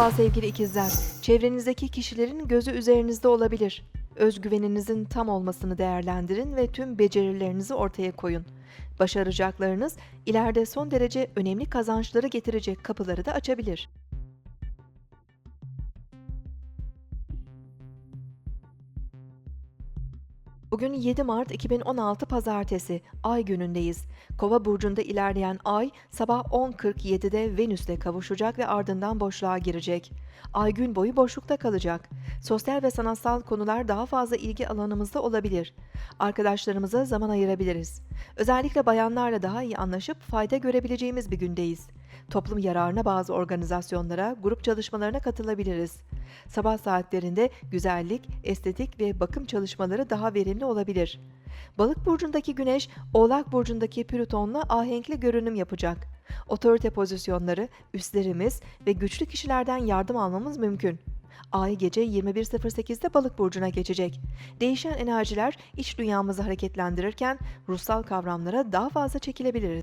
Merhaba sevgili ikizler. Çevrenizdeki kişilerin gözü üzerinizde olabilir. Özgüveninizin tam olmasını değerlendirin ve tüm becerilerinizi ortaya koyun. Başaracaklarınız ileride son derece önemli kazançları getirecek kapıları da açabilir. Bugün 7 Mart 2016 Pazartesi, Ay günündeyiz. Kova burcunda ilerleyen Ay sabah 10.47'de Venüs'le kavuşacak ve ardından boşluğa girecek. Ay gün boyu boşlukta kalacak. Sosyal ve sanatsal konular daha fazla ilgi alanımızda olabilir. Arkadaşlarımıza zaman ayırabiliriz. Özellikle bayanlarla daha iyi anlaşıp fayda görebileceğimiz bir gündeyiz. Toplum yararına bazı organizasyonlara, grup çalışmalarına katılabiliriz. Sabah saatlerinde güzellik, estetik ve bakım çalışmaları daha verimli olabilir. Balık burcundaki Güneş, Oğlak burcundaki Plüton'la ahenkli görünüm yapacak. Otorite pozisyonları, üstlerimiz ve güçlü kişilerden yardım almamız mümkün. Ay gece 21.08'de Balık burcuna geçecek. Değişen enerjiler iç dünyamızı hareketlendirirken ruhsal kavramlara daha fazla çekilebiliriz.